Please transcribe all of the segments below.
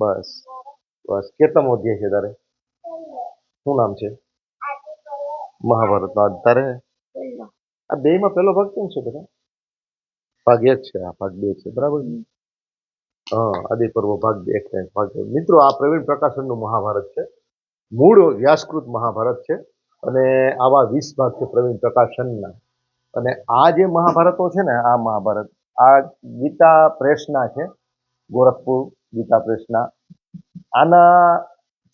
બસ બસ કેટલામો અધ્યાય છે તારે? શું નામ છે? મહાભારત નો તારે? આ બે માં પેલો ભાગ કેમ છે બધા? ભાગ એક છે આ ભાગ બે છે બરાબર? હા આદિ પર્વ ભાગ એક ભાગ મિત્રો આ પ્રવીણ પ્રકાશનનું મહાભારત છે. મૂળ વ્યાસકૃત મહાભારત છે અને આવા વીસ ભાગ છે પ્રવીણ પ્રકાશનના. અને આ જે મહાભારતો છે ને આ મહાભારત આ ગીતા પ્રેસના છે, ગોરખપુર ગીતા પ્રેસના. આના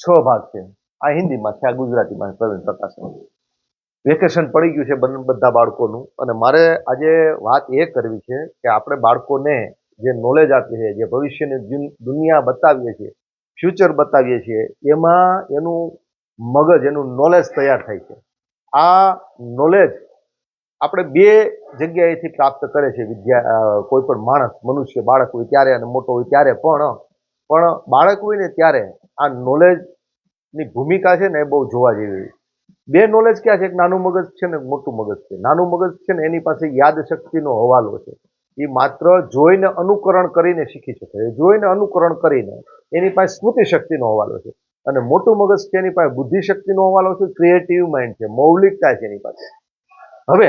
છ ભાગ છે. આ હિન્દીમાં છે, આ ગુજરાતીમાં પ્રવીણ પ્રકાશન. વેકેશન પડી ગયું છે બધા બાળકોનું. અને મારે આજે વાત એ કરવી છે કે આપણે બાળકોને જે નોલેજ આપીએ છીએ, જે ભવિષ્યની દુનિયા બતાવીએ છીએ ફ્યુચર બતાવીએ છીએ, એમાં એનું મગજ, એનું નોલેજ તૈયાર થાય છે. આ નોલેજ આપણે બે જગ્યાએથી પ્રાપ્ત કરે છે વિદ્યા કોઈ પણ માણસ, મનુષ્ય, બાળક હોય ત્યારે અને મોટો હોય ત્યારે, પણ પણ બાળક હોય ને ત્યારે આ નોલેજની ભૂમિકા છે ને એ બહુ જોવા જેવી બે નોલેજ ક્યાં છે? એક નાનું મગજ છે ને મોટું મગજ છે. નાનું મગજ છે ને એની પાસે યાદ શક્તિનો હવાલો છે. એ માત્ર જોઈને અનુકરણ કરીને શીખી શકે. છે જોઈને અનુકરણ કરીને એની પાસે સ્મૃતિ શક્તિનો હવાલો છે. અને મોટું મગજ છે એની પાસે બુદ્ધિ શક્તિનો હવાલો છે ક્રિએટિવ માઇન્ડ છે, મૌલિકતા છે એની પાસે. હવે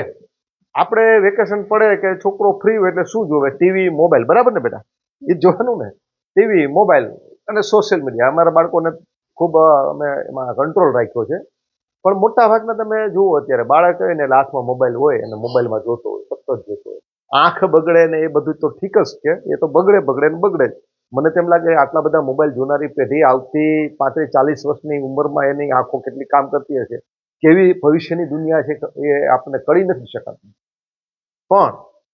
આપણે વેકેશન પડે કે છોકરો ફ્રી હોય એટલે શું જોવે? ટીવી મોબાઈલ બરાબર ને બેટા? એ જોવાનું ને. ટીવી મોબાઈલ અને સોશિયલ મીડિયા અમારા બાળકોને ખૂબ અમે એમાં કંટ્રોલ રાખ્યો છે. પણ મોટા ભાગના તમે જુઓ અત્યારે, બાળક હોય ને હાથમાં મોબાઈલ હોય અને મોબાઈલમાં જોતો હોય સતત જોતો હોય. આંખ બગડે ને એ બધું તો ઠીક જ છે. એ તો બગડે બગડે ને બગડે જ. મને તેમ લાગે આટલા બધા મોબાઈલ જોનારી પેઢી આવતી પાંત્રીસ ચાલીસ વર્ષની ઉંમરમાં એની આંખો કેટલી કામ કરતી હશે. કેવી ભવિષ્યની દુનિયા છે એ આપણને કળી નથી શકાતી. પણ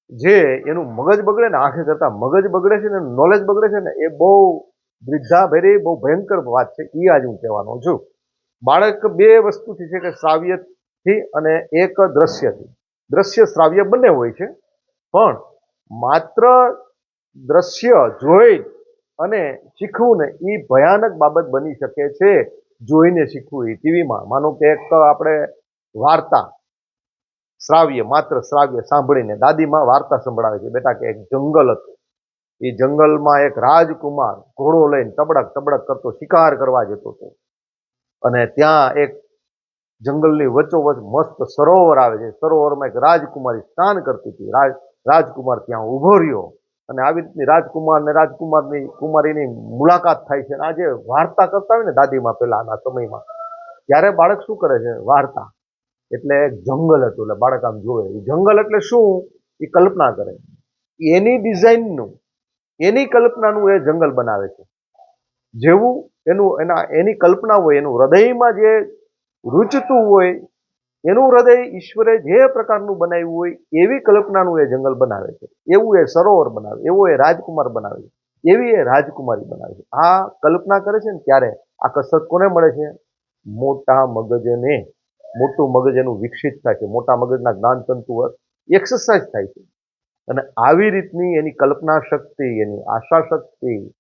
જે એનું મગજ બગડે ને આંખે કરતા મગજ બગડે છે ને નોલેજ બગડે છે ને એ બહુ વૃદ્ધાભેરી, બહુ ભયંકર વાત છે એ આજ હું કહેવાનો છું. બાળક બે વસ્તુથી છે કે શ્રાવ્યથી અને એક દ્રશ્યથી. દ્રશ્ય, શ્રાવ્ય બંને હોય છે, પણ માત્ર દ્રશ્ય જોઈ અને શીખવું ને એ ભયાનક બાબત બની શકે છે. જોઈને શીખવું એ ટીવીમાં. માનો કે એક આપણે વાર્તા, શ્રાવ્ય, માત્ર શ્રાવ્ય સાંભળીને દાદીમાં વાર્તા સંભળાવે છે. બેટા, કે એક જંગલ હતું. એ જંગલમાં એક રાજકુમાર ઘોડો લઈને તબડક તબડક કરતો, શિકાર કરવા જતો હતો. અને ત્યાં એક જંગલની વચ્ચોવચ મસ્ત સરોવર આવે છે. સરોવરમાં એક રાજકુમારી સ્નાન કરતી હતી. રાજ, રાજકુમાર ત્યાં ઊભો રહ્યો. અને આવી રીતની રાજકુમાર ને રાજકુમારની, કુમારીની મુલાકાત થાય છે. અને આ જે વાર્તા કરતા હોય ને દાદીમાં પહેલાના સમયમાં, ત્યારે બાળક શું કરે છે? વાર્તા. એટલે જંગલ હતું, એટલે બાળક આમ જોવે એ જંગલ એટલે શું? એ કલ્પના કરે. એની ડિઝાઇનનું, એની કલ્પનાનું એ જંગલ બનાવે છે. જેવું એનું, એના, એની કલ્પના હોય, એનું હૃદયમાં જે રૂચતું હોય એનું હૃદય ઈશ્વરે જે પ્રકારનું બનાવ્યું હોય, એવી કલ્પનાનું એ જંગલ બનાવે છે. એવું એ સરોવર બનાવે, એવો એ રાજકુમાર બનાવે છે. એવી એ રાજકુમારી બનાવે છે. આ કલ્પના કરે છે ને, ત્યારે આ કસરત કોને મળે છે? મોટા મગજને. મોટું મગજ એનું વિકસિત થાય છે. મોટા મગજના જ્ઞાન તંતુ એક્સરસાઇઝ થાય છે. અને આવી રીતની એની કલ્પના શક્તિ, એની આશા શક્તિ,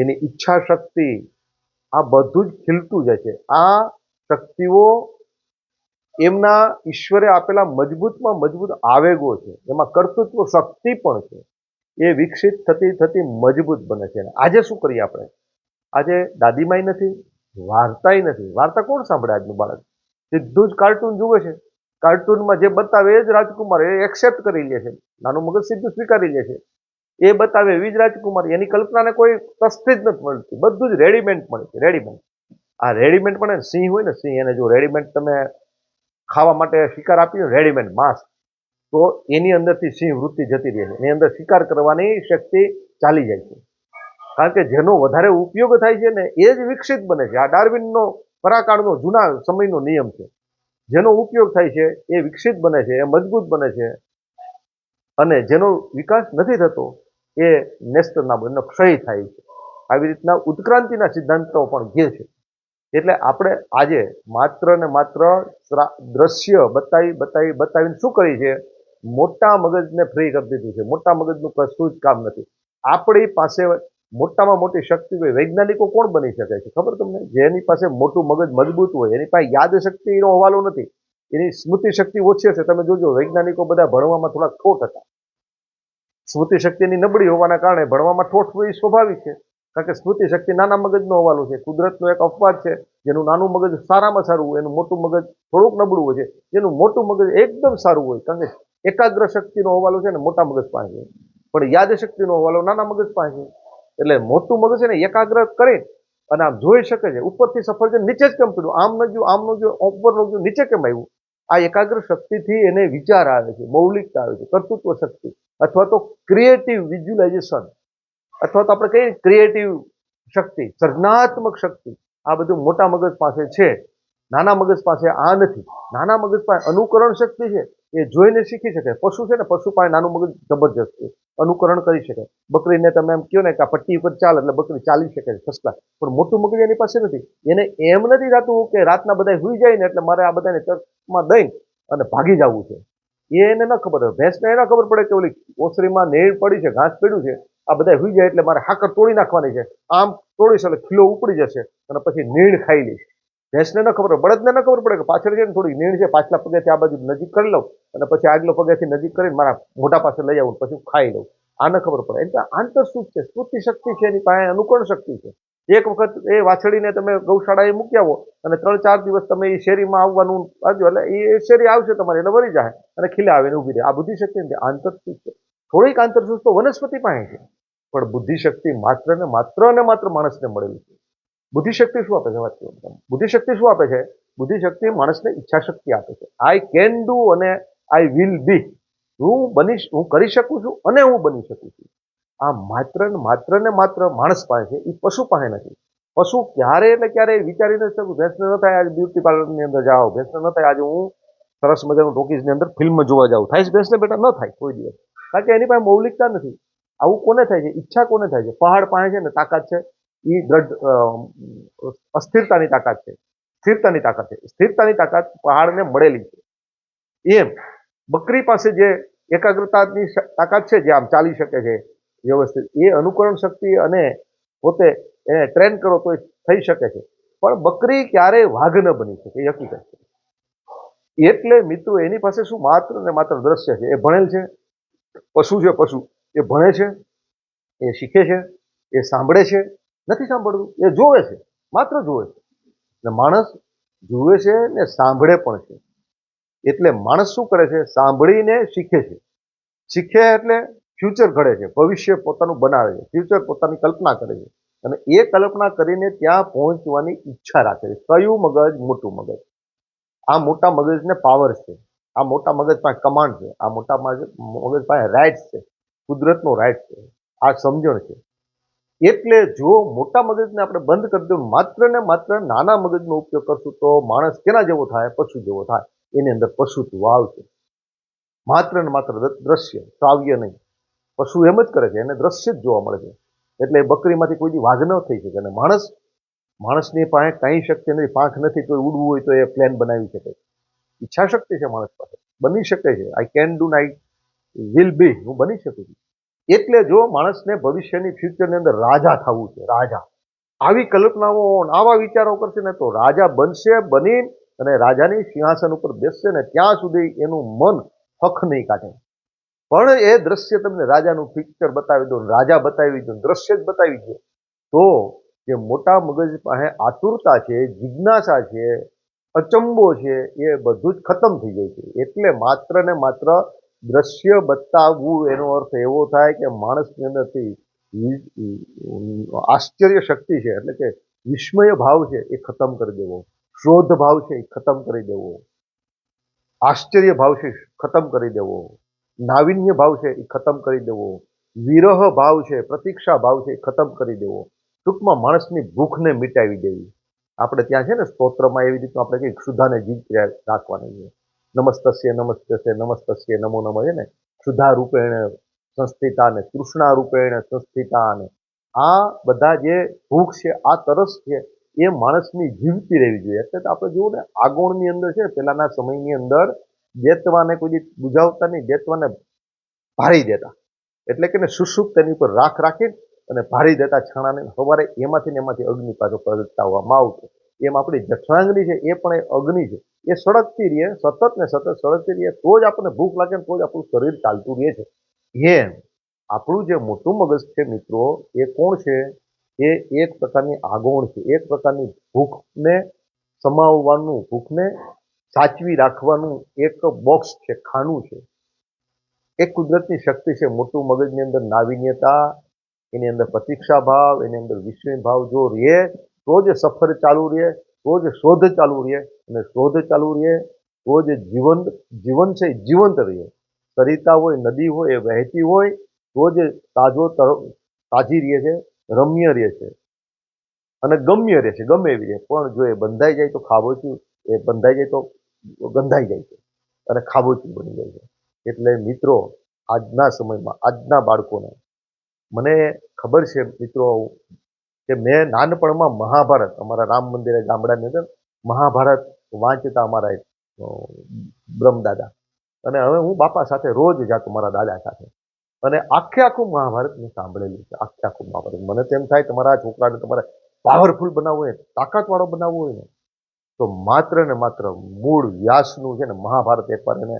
એની ઈચ્છા શક્તિ, આ બધું જ ખીલતું જાય છે. આ શક્તિઓ એમના ઈશ્વરે આપેલા મજબૂતમાં મજબૂત આવેગો છે. એમાં કર્તૃત્વ શક્તિ પણ છે. એ વિકસિત થતી થતી મજબૂત બને છે. આજે શું કરીએ આપણે? આજે દાદીમાય નથી, વાર્તાય નથી. વાર્તા કોણ સાંભળે આજનું બાળક? સીધું જ કાર્ટૂન જુએ છે. કાર્ટૂનમાં જે બતાવે એ જ રાજકુમાર, એ એક્સેપ્ટ કરી લે છે. નાનું મગજ સીધું સ્વીકારી લે છે. એ બતાવે એવી જ રાજકુમાર. એની કલ્પનાને કોઈ તસ્તી જ નથી મળતી. બધું જ રેડીમેડ મળે છે. રેડીમેડ આ રેડીમેડ પણ સિંહ હોય ને સિંહ, એને જો રેડીમેડ તમે ખાવા માટે શિકાર આપી રેડીમેડ માંસ તો એની અંદરથી સિંહ વૃત્તિ જતી રહે છે. એની અંદર શિકાર કરવાની શક્તિ ચાલી જાય છે. કારણ કે જેનો વધારે ઉપયોગ થાય છે ને, એ જ વિકસિત બને છે. આ ડાર્વિનનો પરાકાળનો જૂના સમયનો નિયમ છે. જેનો ઉપયોગ થાય છે, એ વિકસિત બને છે, એ મજબૂત બને છે. અને જેનો વિકાસ નથી થતો, એ નેસ્ટના એનો ક્ષય થાય છે. આવી રીતના ઉત્ક્રાંતિના સિદ્ધાંતો પણ જે છે. એટલે આપણે આજે માત્ર ને માત્ર દ્રશ્ય બતાવી બતાવી બતાવીને શું કરી છે મોટા મગજને ફ્રી કરી દીધું છે. મોટા મગજનું કશું જ કામ નથી. આપણી પાસે મોટામાં મોટી શક્તિ હોય, વૈજ્ઞાનિકો કોણ બની શકે છે? ખબર તમને? જેની પાસે મોટું મગજ મજબૂત હોય, એની પાસે યાદ શક્તિનો હવાલો નથી. એની સ્મૃતિ શક્તિ ઓછી હશે. તમે જોજો, વૈજ્ઞાનિકો બધા ભણવામાં થોડા ખોટ હતા. સ્મૃતિ શક્તિની નબળી હોવાના કારણે ભણવામાં ઠોઠ એ સ્વાભાવિક છે. કારણ કે સ્મૃતિ શક્તિ નાના મગજનો અવાલો છે. કુદરતનો એક અપવાદ છે. જેનું નાનું મગજ સારામાં સારું હોય, એનું મોટું મગજ થોડુંક નબળું હોય છે. જેનું મોટું મગજ એકદમ સારું હોય, કારણ કે એકાગ્ર શક્તિનો અવાલો છે ને મોટા મગજ પાસે. પણ યાદ શક્તિનો હોવાલો નાના મગજ પાસે. એટલે મોટું મગજ છે ને એકાગ્ર કરે અને આમ જોઈ શકે છે. ઉપરથી સફરજન નીચે જ કેમ પડ્યું? આમ ન ગયું, આમ ન ગયું ઉપર ન નીચે કેમ આવ્યું? આ એકાગ્ર શક્તિથી એને વિચાર આવે છે, મૌલિકતા આવે છે, કર્તૃત્વ શક્તિ અથવા તો ક્રિએટિવ વિઝ્યુલાઇઝેશન અથવા તો આપણે કહીએ ક્રિએટિવ શક્તિ, સર્જનાત્મક શક્તિ. આ બધું મોટા મગજ પાસે છે. નાના મગજ પાસે આ નથી. નાના મગજ પાસે અનુકરણ શક્તિ છે. એ જોઈને શીખી શકે. પશુ છે ને, પશુ પાસે નાનું મગજ જબરજસ્ત છે. અનુકરણ કરી શકે. બકરીને તમે એમ કહો ને કે આ પટ્ટી ઉપર ચાલ એટલે બકરી ચાલી શકે છે ફસલા પણ મોટું મગજ એની પાસે નથી. એને એમ નથી થતું કે રાતના બધા હુઈ જાય ને એટલે મારે આ બધાને ચર્ચમાં દઈને અને ભાગી જવું છે. એને ન ખબર હોય. ભેંસને એને ખબર પડે કે ઓલી ઓસરીમાં નેળ પડી છે, ઘાસ પડ્યું છે. આ બધા હુઈ જાય એટલે મારે હાકર તોડી નાખવાની છે. આમ તોડીશ એટલે ખીલો ઉપડી જશે અને પછી નીણ ખાઈ લઈશ. ભેંસને ન ખબર બળદને ન ખબર પડે કે પાછળ છે ને થોડી નીણ છે, પાછલા પગેથી આ બાજુ નજીક કરી લઉં અને પછી આગલો પગેથી નજીક કરીને મારા મોટા પાસે લઈ આવું પછી ખાઈ લઉં. આને ખબર પડે. એટલે આંતરસૂચ છે સ્ફૂર્તિ શક્તિ છે, એની પાસે અનુકરણ શક્તિ છે. એક વખત એ વાછડીને તમે ગૌશાળાએ મૂકી આવો અને ત્રણ ચાર દિવસ તમે એ શેરીમાં આવવાનું આવજો એટલે એ શેરી આવશે તમારે, એટલે વળી જાય અને ખીલે આવીને ઊભી રહે. આ બુદ્ધિ શક્તિ નથી શું છે. થોડીક આંતરસૂચ તો વનસ્પતિ પાસે છે. પણ બુદ્ધિશક્તિ માત્ર ને માત્ર ને માત્ર માણસને મળેલી છે. બુદ્ધિશક્તિ શું આપે છે? વાત કરું. બુદ્ધિશક્તિ શું આપે છે? બુદ્ધિશક્તિ માણસને ઈચ્છા શક્તિ આપે છે. આઈ કેન ડુ અને આઈ વિલ બી હું બની હું કરી શકું છું અને હું બની શકું છું. આ માત્ર ને માત્ર ને માત્ર માણસ પાસે છે. એ પશુ પાસે નથી. પશુ ક્યારે એટલે ક્યારે વિચારી નથી શકું ભેંસને ન થાય આજે બ્યુટી પાર્લરની અંદર જાઓ. ભેંસને ન થાય. આજે હું સરસ મજાનું ટોકીઝની અંદર ફિલ્મ જોવા જાઉં. થાય છે ભેંસને બેટા? ન થાય. કોઈ દિવસ. કારણ કે એની પાસે મૌલિકતા નથી. આવું કોને થાય છે? ઈચ્છા કોને થાય છે? પહાડ પાસે છે ને તાકાત છે. એ દ્રઢ અસ્થિરતાની તાકાત છે. સ્થિરતાની તાકાત છે. સ્થિરતાની તાકાત પહાડને મળેલી છે. એમ, બકરી પાસે જે એકાગ્રતાની તાકાત છે જે આમ ચાલી શકે છે, વ્યવસ્થિત, એ અનુકરણ શક્તિ અને પોતે એને ટ્રેન કરો તો એ થઈ શકે છે. પણ બકરી ક્યારેય વાઘ ન બની શકે હકીકત છે. એટલે મિત્રો, એની પાસે શું માત્ર ને માત્ર દ્રશ્ય છે? એ ભણેલ છે પશુ છે, પશુ. એ ભણે છે, એ શીખે છે, એ સાંભળે છે. નથી સાંભળતું, એ જોવે છે, માત્ર જોવે છે. ને માણસ જુએ છે ને સાંભળે પણ છે. એટલે માણસ શું કરે છે? સાંભળીને શીખે છે. શીખે એટલે ફ્યુચર ઘડે છે, ભવિષ્ય પોતાનું બનાવે છે ફ્યુચર પોતાની કલ્પના કરે છે. અને એ કલ્પના કરીને ત્યાં પહોંચવાની ઈચ્છા રાખે છે. કયું મગજ? મોટું મગજ. આ મોટા મગજને પાવર છે. આ મોટા મગજ પાસે કમાન્ડ છે. આ મોટા મગજ પાસે રાઇટ્સ છે. કુદરતનો રાઇટ છે. આ સમજણ છે. એટલે જો મોટા મગજને આપણે બંધ કરી દઉં, માત્ર ને માત્ર નાના મગજનો ઉપયોગ કરશું તો માણસ કેના જેવો થાય? પશુ જેવો થાય. એની અંદર પશુત્વ આવશે માત્ર ને માત્ર દ્રશ્ય શ્રાવ્ય નહીં. પશુ એમ જ કરે છે. એને દ્રશ્ય જ જોવા મળે છે. એટલે બકરીમાંથી કોઈ વાઘ ન થઈ શકે. અને માણસ, માણસની પાસે કંઈ શક્તિ નથી. પાંખ નથી તો ઉડવું હોય તો એ પ્લેન બનાવી શકે. ઈચ્છા શક્તિ છે માણસ પાસે. બની શકે છે. આઈ કેન ડુ નાઈ વિલ બી હું બની શકું છું. એટલે જો માણસને ભવિષ્યની ફ્યુચરની અંદર રાજા થવું છે, રાજા. આવી કલ્પનાઓ આવા વિચારો કરશે ને તો રાજા બનશે બની અને રાજાની સિંહાસન ઉપર બેસશે ને ત્યાં સુધી એનું મન હખ નહીં કાઢે. પણ એ દ્રશ્ય તમને રાજાનું પિક્ચર બતાવી દો, રાજા બતાવી દો ને દ્રશ્ય જ બતાવી દો. તો જે મોટા મગજ પાસે આતુરતા છે, જિજ્ઞાસા છે અચંબો છે એ બધું જ ખતમ થઈ જાય છે. એટલે માત્ર ને માત્ર દ્રશ્ય બતાવવું એનો અર્થ એવો થાય કે માણસની અંદરથી આશ્ચર્ય શક્તિ છે. એટલે કે વિસ્મય ભાવ છે એ ખતમ કરી દેવો. શોધ ભાવ છે એ ખતમ કરી દેવો. આશ્ચર્ય ભાવ છે ખતમ કરી દેવો. નાવિન્ય ભાવ છે એ ખતમ કરી દેવો. વિરહ ભાવ છે, પ્રતીક્ષા ભાવ છે એ ખતમ કરી દેવો. ટૂંકમાં માણસની ભૂખને મિટાવી દેવી. આપણે ત્યાં છે ને સ્તોત્રમાં એવી રીતનું આપણે કંઈક ક્ષુધાને જીત રાખવાની છે. નમસ્તસ્ય નમસ્તસ્ય નમસ્તસ્ય, નમો નમ છે ને? ક્ષુધા રૂપેણ સંસ્થિતાને કૃષ્ણા રૂપેણ સંસ્થિતાને. આ બધા જે ભૂખ છે, આ તરસ છે, એ માણસની જીવતી રહેવી જોઈએ. એટલે આપણે જુઓ ને આગોળની અંદર છે પહેલાના સમયની અંદર દેતવાને કોઈ બુજાવતા નહીં, દેતવાને ભારી દેતા. એટલે કે ને સુષુપ્ત તેની ઉપર રાખ રાખી અને ભારી દેતા છાણાને સવારે એમાંથી ને એમાંથી અગ્નિ પાછો પ્રગટાવવામાં આવતો. એમ આપણી જઠરાંગની છે, એ પણ એ અગ્નિ છે. એ સળગતી રહે સતત ને સતત સળગતી રહે તો જ આપણને ભૂખ લાગે ને તો જ આપણું શરીર ચાલતું રહે છે. એમ આપણું જે મોટું મગજ છે મિત્રો, એ કોણ છે? એ એક પ્રકારની આગોણ છે. એક પ્રકારની ભૂખને સમાવવાનું, ભૂખને સાચવી રાખવાનું એક બોક્સ છે, ખાનું છે. એક કુદરતની શક્તિ છે. મોટું મગજની અંદર નાવીન્યતા એની અંદર પ્રતીક્ષા ભાવ, એની અંદર વિશ્વ ભાવ જો રહે, તો જ સફર ચાલુ રહે, તો જ શોધ ચાલુ રહે. અને શોધ ચાલુ રહે, તો જ જીવન જીવન છે જીવંત રહે. સરિતા હોય, નદી હોય, એ વહેતી હોય, તો જ તાજો તર- તાજી રહે છે, રમ્ય રહે છે. અને ગમ્ય રહે છે, ગમે એવી રહે. પણ જો એ બંધાઈ જાય તો ખાબોચું, એ બંધાઈ જાય તો ગંધાઈ જાય છે. અને ખાબોચું બની જાય છે. એટલે મિત્રો, આજના સમયમાં, આજના બાળકોને મને ખબર છે મિત્રો કે મેં નાનપણમાં મહાભારત અમારા રામ મંદિરે ગામડાની અંદર મહાભારત વાંચતા અમારા એક, બ્રહ્મદાદા. અને હવે હું બાપા સાથે રોજ જાતો મારા દાદા સાથે. અને આખે આખું મહાભારત મેં સાંભળેલું છે આખે આખું મહાભારત. મને તેમ થાય તમારા છોકરાને તમારે પાવરફુલ બનાવવું હોય તાકાતવાળો બનાવવો હોય ને તો માત્ર ને માત્ર મૂળ વ્યાસનું છે ને મહાભારત એકવાર એને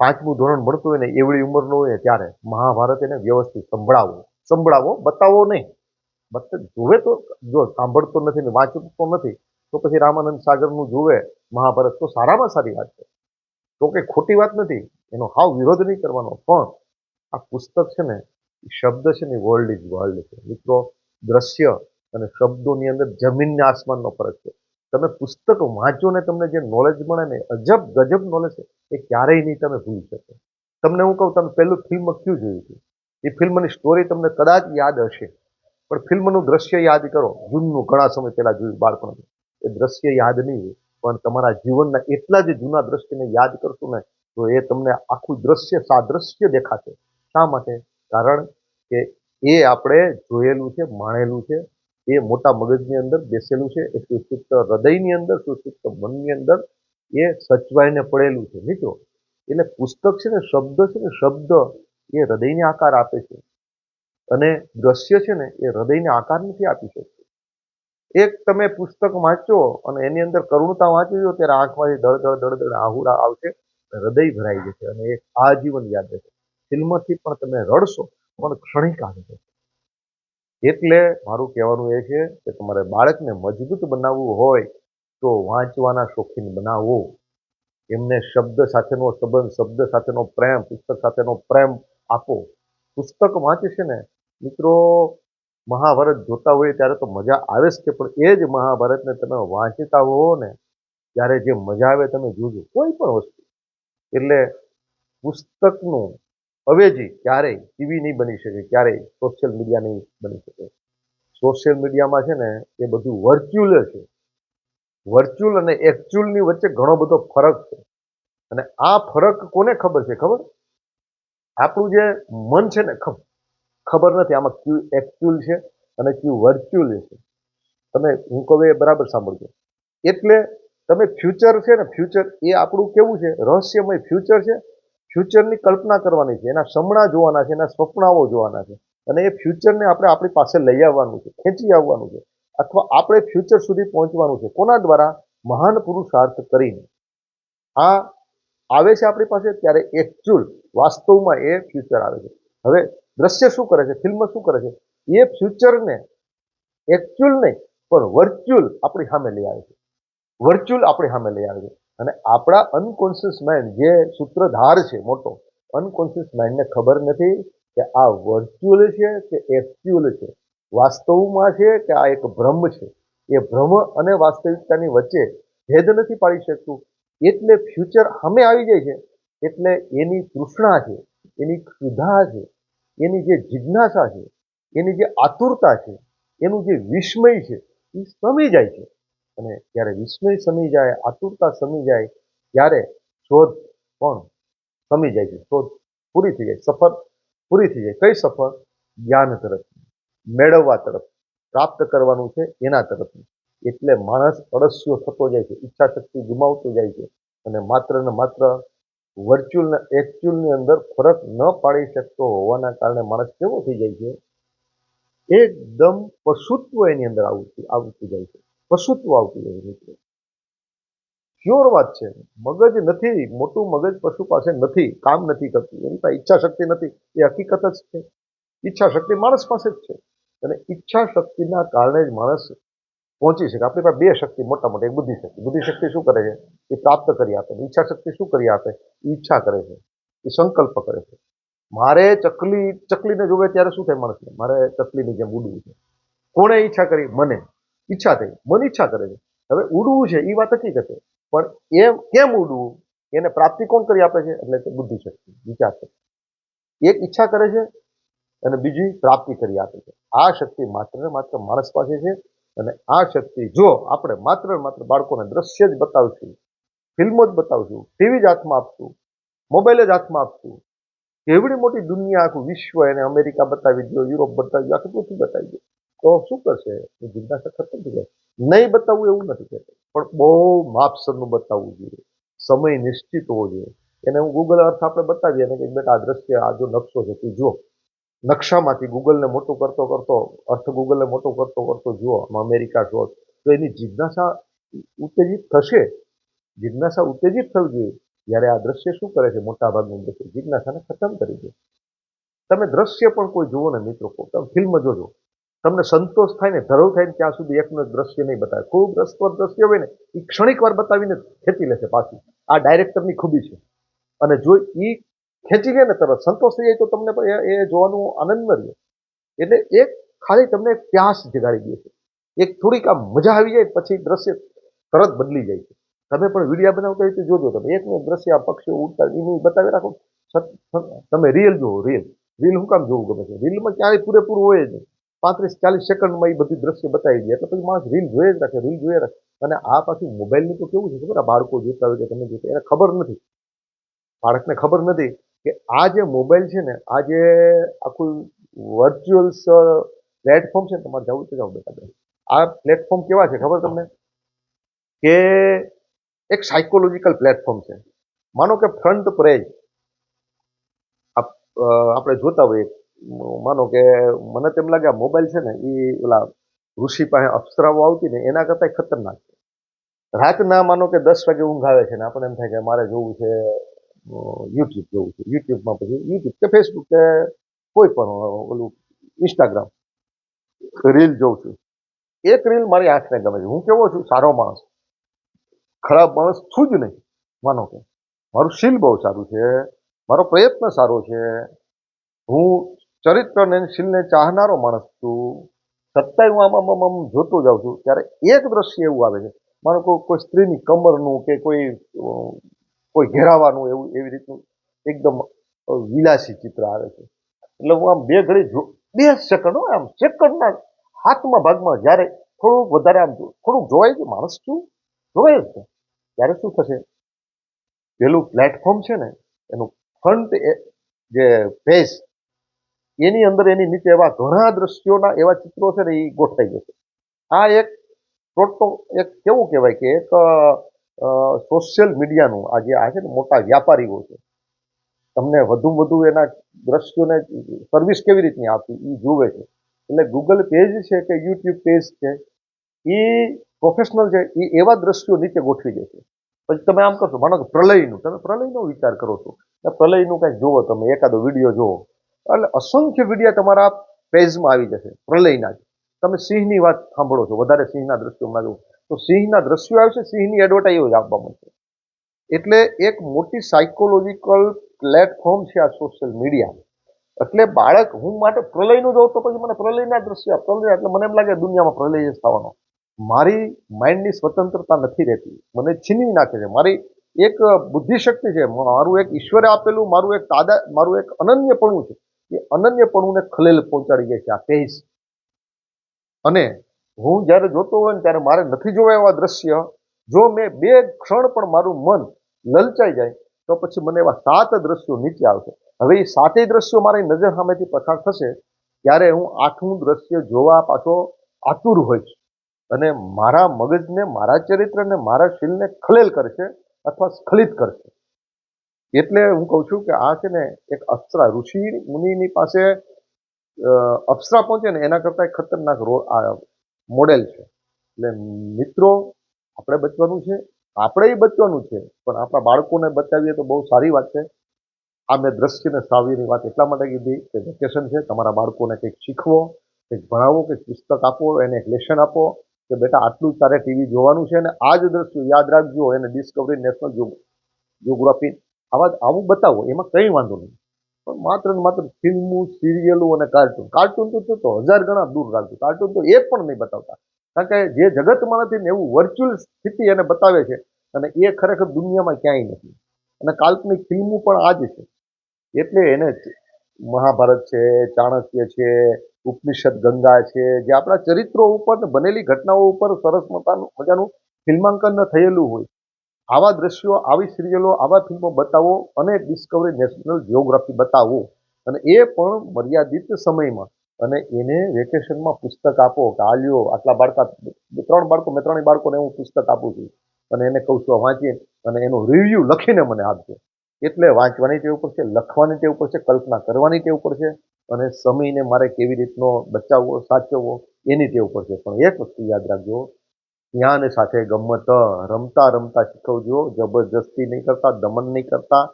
પાંચમું ધોરણ ભણતું હોય ને એવડી ઉંમરનું હોય ત્યારે મહાભારત એને વ્યવસ્થિત સંભળાવો. સંભળાવો, બતાવો નહીં. બત, જોવે તો, જો સાંભળતો નથી ને વાંચતો નથી, તો પછી રામાનંદ સાગરનું જોવે, મહાભારત તો સારામાં સારી વાત છે. તો કંઈ ખોટી વાત નથી, એનો હાવ વિરોધ નહીં કરવાનો. પણ આ પુસ્તક છે ને શબ્દ છે ને વર્લ્ડ ઇઝ વર્લ્ડ છે. મિત્રો, દ્રશ્ય અને શબ્દોની અંદર જમીનને આસમાનનો ફરક છે. તમે પુસ્તક વાંચો ને તમને જે નોલેજ મળે ને, અજબ ગજબ નોલેજ છે, એ ક્યારેય નહીં તમે ભૂલી શકો. તમને હું કહું, તમે પહેલું ફિલ્મ ક્યું જોયું હતું. એ ફિલ્મની સ્ટોરી તમને કદાચ યાદ હશે, પણ ફિલ્મનું દ્રશ્ય યાદ કરો. જૂનનું ઘણા સમય પહેલાં જોયું બાળપણમાં એ દ્રશ્ય યાદ નહીં હોય, પણ તમારા જીવનના એટલા જ જૂના દ્રશ્યને યાદ કરશો ને, તો એ તમને આખું દ્રશ્ય, સાદ્રશ્ય દેખાશે. શા માટે? કારણ કે એ આપણે જોયેલું છે, માણેલું છે એ મોટા મગજની અંદર બેસેલું છે, એ સુષુપ્ત હૃદયની અંદર સુષુપ્ત મનની અંદર એ સચવાઈને પડેલું છે, મિત્રો. એટલે પુસ્તક છે ને, શબ્દ છે ને, શબ્દ એ હૃદયને આકાર આપે છે. અને દ્રશ્ય છે ને, એ હૃદયને આકાર નથી આપી શકતું. એક તમે પુસ્તક વાંચો અને એની અંદર કરુણતા વાંચી ત્યારે આંખમાંથી દળ દળ દળ દળ આહુડા આવશે, હૃદય ભરાઈ જશે અને એ આજીવન યાદ રહેશે. ફિલ્મથી પણ તમે રડશો, પણ ક્ષણિક જશે એટલે મારું કહેવાનું એ છે કે તમારે બાળકને મજબૂત બનાવવું હોય તો વાંચવાના શોખીન બનાવો. એમને શબ્દ સાથેનો સંબંધ, શબ્દ સાથેનો પ્રેમ, પુસ્તક સાથેનો પ્રેમ આપો. પુસ્તક વાંચે છે ને, મિત્રો, મહાભારત જોતા હોય ત્યારે તો મજા આવે જ છે, પણ એ જ મહાભારતને તમે વાંચતા હો ને, ત્યારે જે મજા આવે તમે જોજો. કોઈ પણ વસ્તુ. એટલે પુસ્તકનું અવેજી ક્યારેય ટીવી નહીં બની શકે, ક્યારેય સોશિયલ મીડિયા નહીં બની શકે. સોશિયલ મીડિયામાં છે ને એ બધું વર્ચ્યુઅલ છે. વર્ચ્યુઅલ અને એકચ્યુઅલની વચ્ચે ઘણો બધો ફરક છે. અને આ ફરક કોને ખબર છે ખબર? આપણું જે મન છે ને, ખબર? ખબર નથી આમાં ક્યુ એકચ્યુઅલ છે અને ક્યુ વર્ચ્યુઅલ છે. તમે, હું કહું એ બરાબર સાંભળજો. એટલે તમે ફ્યુચર છે ને ફ્યુચર એ આપણું કેવું છે? રહસ્યમય ફ્યુચર છે. ફ્યુચરની કલ્પના કરવાની છે. એના સમણા જોવાના છે, એના સ્વપ્નાઓ જોવાના છે. અને એ ફ્યુચરને આપણે આપણી પાસે લઈ આવવાનું છે, ખેંચી આવવાનું છે. અથવા આપણે ફ્યુચર સુધી પહોંચવાનું છે. કોના દ્વારા? મહાન પુરુષાર્થ કરીને. આ આવે છે આપણી પાસે ત્યારે એકચ્યુઅલ વાસ્તવમાં એ ફ્યુચર આવે છે. હવે દ્રશ્ય શું કરે છે? ફિલ્મ શું કરે છે? એ ફ્યુચરને એકચ્યુઅલ નહીં, પણ વર્ચ્યુઅલ આપણી સામે લઈ આવે છે. વર્ચ્યુઅલ આપણી સામે લઈ આવે છે. અને આપણા અનકોન્શિયસ માઇન્ડ જે સૂત્રધાર છે મોટો અનકોન્શિયસ માઇન્ડને ખબર નથી કે આ વર્ચ્યુઅલ છે કે એક્ચ્યુઅલ છે. વાસ્તવમાં છે કે આ એક ભ્રમ છે. એ ભ્રમ અને વાસ્તવિકતાની વચ્ચે ભેદ નથી પાડી શકતું. એટલે ફ્યુચર સામે આવી જાય છે. એટલે એની તૃષ્ણા છે, એની ક્ષુધા છે, એની જે જિજ્ઞાસા છે, એની જે આતુરતા છે, એનું જે વિસ્મય છે, એ સમી જાય છે. અને જ્યારે વિસ્મય સમી જાય, આતુરતા સમી જાય, ત્યારે શોધ પણ સમી જાય છે. શોધ પૂરી થઈ જાય સફર પૂરી થઈ જાય. કઈ સફર જ્ઞાન તરફ મેળવવા તરફ પ્રાપ્ત કરવાનું છે એના તરફ એટલે માણસ અળસ્યો થતો જાય છે ઈચ્છા શક્તિ ગુમાવતો જાય છે અને માત્ર ને માત્ર વર્ચ્યુઅલ એકચ્યુઅલની અંદર ફરક ન પાડી શકતો હોવાના કારણે માણસ કેવો થઈ જાય છે? એકદમ પશુત્વ એની અંદર આવતું આવતું જાય છે. પશુત્વ આવતું હોય મિત્રો. પ્યોર વાત છે. મગજ નથી, મોટું મગજ પશુ પાસે નથી, કામ નથી કરતું. એની પાસે ઈચ્છા શક્તિ નથી. એ હકીકત જ છે. ઈચ્છા શક્તિ માણસ પાસે જ છે. અને ઈચ્છા શક્તિના કારણે જ માણસ પહોંચી શકે. આપણી પાસે બે શક્તિ મોટા મોટી બુદ્ધિ શક્તિ બુદ્ધિ શક્તિ શું કરે છે? એ પ્રાપ્ત કરી આપે. ઈચ્છા શક્તિ શું કરી આપે? ઈચ્છા કરે છે. એ સંકલ્પ કરે છે. મારે ચકલી, ચકલીને જોવે ત્યારે શું થાય માણસને? મારે ચકલીની જેમ ઉડવું છે. કોણે ઈચ્છા કરી? મને. ઈચ્છા થઈ. મન ઈચ્છા કરે છે. હવે ઉડવું છે એ વાત હકીકત છે પણ એ કેમ ઉડવું એને પ્રાપ્તિ કોણ કરી આપે છે? એટલે કે બુદ્ધિ શક્તિ વિચાર શક્તિ. એક ઈચ્છા કરે છે અને બીજી પ્રાપ્તિ કરી આપે છે. આ શક્તિ માત્ર ને માત્ર માણસ પાસે છે અને આ શક્તિ જો આપણે માત્ર માત્ર બાળકોને દ્રશ્ય જ બતાવશું, ફિલ્મો જ બતાવશું, ટીવી જ હાથમાં આપશું, મોબાઈલ જ હાથમાં આપશું, કેવડી મોટી દુનિયા આખું વિશ્વ એને અમેરિકા બતાવી દો યુરોપ બતાવી દો આખું પૃથ્વી બતાવી દો તો શું કરશે? એ જિજ્ઞાસા ખતમ થઈ જાય. નહીં બતાવવું એવું નથી કહેતો. પણ બહુ માપસરનું બતાવવું જોઈએ. સમય નિશ્ચિત હોવો જોઈએ. એને હું ગૂગલ અર્થ આપણે બતાવીએ અને કે બેટા, આ દ્રશ્ય, આ જો નકશો છે, તું જો નકશામાંથી ગૂગલને મોટું કરતો કરતો અર્થ ગૂગલને મોટું કરતો કરતો જુઓ, આમાં અમેરિકા જુઓ. તો એની જિજ્ઞાસા ઉત્તેજિત થશે. જિજ્ઞાસા ઉત્તેજિત થવી જોઈએ. જ્યારે આ દ્રશ્ય શું કરે છે? મોટાભાગનું દ્રશ્ય જિજ્ઞાસાને ખતમ કરી દે. તમે દ્રશ્ય પણ કોઈ જુઓ ને મિત્રો તમે ફિલ્મ જોજો. તમને સંતોષ થાય ને ધરવ થાય ને ત્યાં સુધી એકનું દ્રશ્ય નહીં બતાવે. ખૂબ રસપ્રદ દ્રશ્ય હોય ને એ ક્ષણિક વાર બતાવીને ખેંચી લેશે પાછું. આ ડાયરેક્ટરની ખૂબી છે. અને જો એ ખેંચી લે ને તરત સંતોષ થઈ જાય તો તમને એ જોવાનું આનંદ ન રહે. એટલે એક ખાલી તમને પ્યાસ જગાડી દે છે. એક થોડીક આમ મજા આવી જાય પછી દ્રશ્ય તરત બદલી જાય છે. તમે પણ વિડીયા બનાવતા હોય તો જોજો તમે. એકનું દ્રશ્ય આ પક્ષીઓ ઉડતા એનું બતાવી રાખો. તમે રીલ જુઓ રીલ રીલ હું કામ જોવું ગમે છે? રીલમાં ક્યારેય પૂરેપૂરું હોય જ નહીં. પાંત્રીસ, ચાલીસ સેકન્ડમાં એ બધી દ્રશ્ય બતાવી દે. એટલે પછી માણસ રીલ જોઈએ જ રાખે, રીલ જોઈએ રાખે. અને આ પાછું મોબાઈલનું તો કેવું છે ખબર? આ બાળકો જોતા હોય કે તમે જોતા એને ખબર નથી. બાળકને ખબર નથી કે આ જે મોબાઈલ છે ને, આ જે આખું વર્ચ્યુઅલ્સ પ્લેટફોર્મ છે ને, તમારે જવું તો જાઓ બેટા આ પ્લેટફોર્મ કેવા છે ખબર તમને? કે એક સાયકોલોજીકલ પ્લેટફોર્મ છે. માનો કે ફ્રન્ટ પેજ આપણે જોતા હોઈએ માનો કે મને તેમ લાગે આ મોબાઈલ છે ને એ ઓલા ઋષિ પાસે અપ્સરાઓ આવતી ને, એના કરતાં ખતરનાક છે. રાતના માનો કે દસ વાગે ઊંઘ આવે છે ને, આપણને એમ થાય કે મારે જોવું છે યુટ્યુબ જોવું છે. યુટ્યુબમાં પછી યુટ્યુબ કે ફેસબુક કે કોઈ પણ ઓલું ઇન્સ્ટાગ્રામ રીલ જોઉં છું. એક રીલ મારી આંખને ગમે છે. હું કેવો છું? સારો માણસ. ખરાબ માણસ છું જ નહીં, માનો કે. મારું શીલ બહુ સારું છે. મારો પ્રયત્ન સારો છે. હું ચરિત્રને શીલને ચાહનારો માણસ છું. સત્તાય હું આમ આમ આમ જોતો જાઉં છું, ત્યારે એક દ્રશ્ય એવું આવે છે. માનો કોઈ કોઈ સ્ત્રીની કમરનું કે કોઈ કોઈ ઘેરાવાનું એવું, એવી રીતનું એકદમ વિલાસી ચિત્ર આવે છે. એટલે હું આમ બે ઘડી જો, બે સેકન્ડ આમ સેકન્ડના હાથમાં ભાગમાં જ્યારે થોડુંક વધારે આમ જો- થોડુંક જોવાય કે માણસ શું જોવાય જ ત્યારે શું થશે? પેલું પ્લેટફોર્મ છે ને, એનું ફ્રન્ટ જે પેજ એની અંદર એની નીચે એવા ઘણા દ્રશ્યોના એવા ચિત્રો છે ને એ ગોઠવાઈ જશે. આ એક પ્રોટો, એક કેવું કહેવાય કે એક સોશિયલ મીડિયાનું આ જે આ છે ને મોટા વ્યાપારીઓ છે. તમને વધુ વધુ એના દ્રશ્યોને સર્વિસ કેવી રીતની આપવી એ જુએ છે. એટલે ગૂગલ પેજ છે કે યુટ્યુબ પેજ છે, એ પ્રોફેશનલ છે, એ એવા દ્રશ્યો નીચે ગોઠવી જશે પછી તમે આમ કરશો, માનો કે પ્રલયનું, તમે પ્રલયનો વિચાર કરો છો. પ્રલયનું કાંઈક જુઓ તમે, એકાદો વીડિયો જુઓ. એટલે અસંખ્ય વિડીયા તમારા પેજમાં આવી જશે, પ્રલયના જ. તમે સિંહની વાત સાંભળો છો, વધારે સિંહના દ્રશ્યોમાં જુઓ તો સિંહના દ્રશ્યો આવશે, સિંહની એડવર્ટાઈઝ આપવા મળશે એટલે એક મોટી સાયકોલોજીકલ પ્લેટફોર્મ છે આ સોશિયલ મીડિયા એટલે બાળક, હું માટે પ્રલયનું જોઉં તો પછી મને પ્રલયના દ્રશ્ય પ્રલય એટલે મને એમ લાગે દુનિયામાં પ્રલય જ થવાનો. મારી માઇન્ડની સ્વતંત્રતા નથી રહેતી. મને છીનવી નાખે છે. મારી એક બુદ્ધિશક્તિ છે. મારું એક ઈશ્વરે આપેલું, મારું એક તાદા મારું એક અનન્યપણું છે. એ અનન્યપણુંને ખલેલ પહોંચાડી જાય છે, આ કેસ અને હું જ્યારે જોતો હોય ને ત્યારે મારે નથી જોવા એવા દ્રશ્ય. જો મેં બે ક્ષણ પણ મારું મન લલચાઈ જાય, તો પછી મને એવા સાત દ્રશ્યો નીચે આવશે. હવે એ સાતેય દ્રશ્યો મારી નજર સામેથી પસાર થશે ત્યારે હું આઠમું દ્રશ્ય જોવા પાછો આતુર હોય છે. અને મારા મગજને, મારા ચરિત્રને, મારા શીલને ખલેલ કરશે અથવા સ્ખલિત કરશે. એટલે હું કહું છું કે આ છે ને એક અપ્સરા, ઋષિ મુનિની પાસે અપ્સરા પહોંચે ને એના કરતાં ખતરનાક રો મોડેલ છે. એટલે મિત્રો, આપણે બચવાનું છે, આપણે બચવાનું છે, પણ આપણા બાળકોને બચાવીએ તો બહુ સારી વાત છે. આ મેં દ્રષ્ટિને સાવીની વાત એટલા માટે કીધી કે વેકેશન છે, તમારા બાળકોને કંઈક શીખવો, કંઈક ભણાવો, કંઈક પુસ્તક આપો, એને એક લેશન આપો કે બેટા, આટલું તારે ટીવી જોવાનું છે અને આ જ દ્રશ્યો યાદ રાખજો, એને ડિસ્કવરી નેશનલ જિયોગ્રાફી આવા આવું બતાવો, એમાં કંઈ વાંધો નહીં. પણ માત્ર ને માત્ર ફિલ્મો, સિરિયલો અને કાર્ટૂન. કાર્ટૂન તો તો- હજાર ગણા દૂર રાખજો. કાર્ટૂન તો એક પણ નહીં બતાવતા. કારણ કે જે જગતમાં નથી ને એવું વર્ચ્યુઅલ સ્થિતિ એને બતાવે છે અને એ ખરેખર દુનિયામાં ક્યાંય નથી. અને કાલ્પનિક ફિલ્મો પણ આ જ છે. એટલે એને મહાભારત છે, ચાણક્ય છે, ઉપનિષદ ગંગા છે, જે આપણા ચરિત્રો ઉપર બનેલી ઘટનાઓ ઉપર સરસ મજાનું ફિલ્માંકન થયેલું હોય. આવા દ્રશ્યો, આવી સિરિયલો, આવા ફિલ્મો બતાવો અને ડિસ્કવરી નેશનલ જિયોગ્રાફી બતાવો. અને એ પણ મર્યાદિત સમયમાં. અને એને વેકેશનમાં પુસ્તક આપો કે આ આટલા બાળકા ત્રણ બાળકો, મેં ત્રણેય બાળકોને હું પુસ્તક આપું છું. અને એને કહું છું વાંચીએ. અને એનું રિવ્યૂ લખીને મને આપજો. એટલે વાંચવાની ટેવ પડશે લખવાની ટેવ પડશે કલ્પના કરવાની ટેવ પડશે અને સમયને મારે કેવી રીતનો બચાવવો, સાચવવો, એની ટેવ પડશે પણ એક વસ્તુ યાદ રાખજો જ્ઞાન સાથે ગમત રમતા રમતા શીખવજો, જબરજસ્તી નહીં કરતા, દમન નહીં કરતા.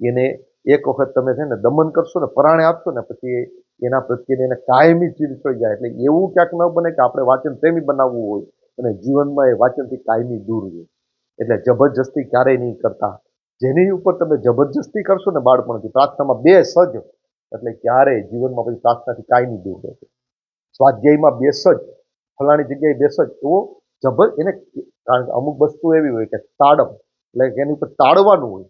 એને એક વખત તમે છે ને દમન કરશો ને, પરાણે આપશો ને, પછી એના પ્રત્યે એને કાયમી ચીડ થઈ જાય. એટલે એવું ક્યાંક ન બને કે આપણે વાચન પ્રેમી બનાવવું હોય અને જીવનમાં એ વાચનથી કાયમી દૂર રહે. એટલે જબરજસ્તી ક્યારેય નહીં કરતા. જેની ઉપર તમે જબરજસ્તી કરશો ને બાળપણથી, પ્રાર્થનામાં બે સજ, એટલે ક્યારેય જીવનમાં પછી પ્રાર્થનાથી કાયમી દૂર રહેશે. સ્વાધ્યાયમાં બે સજ, ફલાણી જગ્યાએ બેસ જ એવો જબર એને કારણ કે અમુક વસ્તુ એવી હોય કે તાડમ, એટલે કે એની ઉપર તાડવાનું હોય.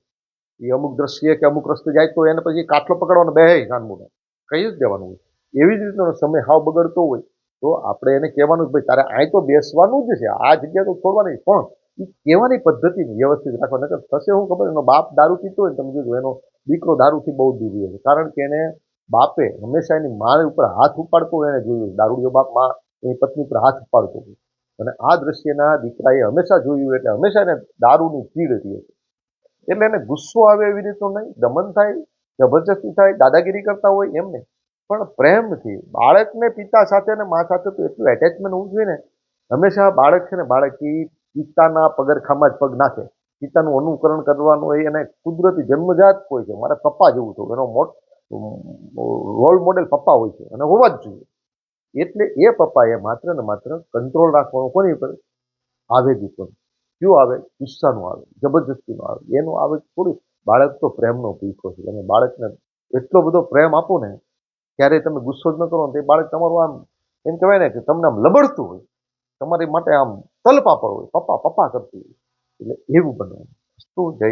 એ અમુક દ્રશ્ય કે અમુક રસ્તે જાય તો એને પછી કાટલો પકડવાનો બે કાનમુને કહી જ દેવાનું હોય. એવી જ રીતનો સમય હાવ બગડતો હોય. તો આપણે એને કહેવાનું ભાઈ, તારે અહીં તો બેસવાનું જ છે. આ જગ્યા તો છોડવાની પણ એ કહેવાની પદ્ધતિ વ્યવસ્થિત રાખવા. નકર થશે શું ખબર, એનો બાપ દારૂ પીતો હોય ને તમે જોજો, એનો દીકરો દારૂથી બહુ દૂર રહે છે. કારણ કે એને બાપે હંમેશા એની માને ઉપર હાથ ઉપાડતો હોય, એને જોયું દારૂડિયો બાપમાં એની પત્ની પર હાથ ઉપાડતો હોય. અને આ દ્રશ્યના દીકરાએ હંમેશા જોયું એટલે હંમેશા એને દારૂની ચીડ હતી. એટલે એને ગુસ્સો આવે એવી રીતનો નહીં. દમન થાય, જબરજસ્તી થાય, દાદાગીરી કરતા હોય એમ નહીં. પણ પ્રેમથી બાળકને પિતા સાથે અને મા સાથે તો એટલું એટેચમેન્ટ હોવું જોઈએ ને. હંમેશા બાળક છે ને, બાળકી પિતાના પગરખામાં જ પગ નાખે. પિતાનું અનુકરણ કરવાનું હોય, એને કુદરતી જન્મજાત હોય છે. મારા પપ્પા જેવું થયું એનો મોટ રોલ મોડેલ પપ્પા હોય છે. અને હોવા જ જોઈએ. એટલે એ પપ્પાએ માત્ર ને માત્ર કંટ્રોલ રાખવાનો કોની ઉપર આવેગ ઉપર કયું આવે? ગુસ્સાનું આવે, જબરજસ્તીનો આવે. એનું આવે થોડું બાળક તો પ્રેમનો ભૂખો છે. તમે બાળકને એટલો બધો પ્રેમ આપો ને, ક્યારેય તમે ગુસ્સો જ ન કરો ને, તે બાળક તમારું આમ, એમ કહેવાય ને કે તમને આમ લબડતું હોય. તમારી માટે આમ તલપાપડ હોય. પપ્પા પપ્પા કરતું હોય. એટલે એવું બનવાનું. શું જય.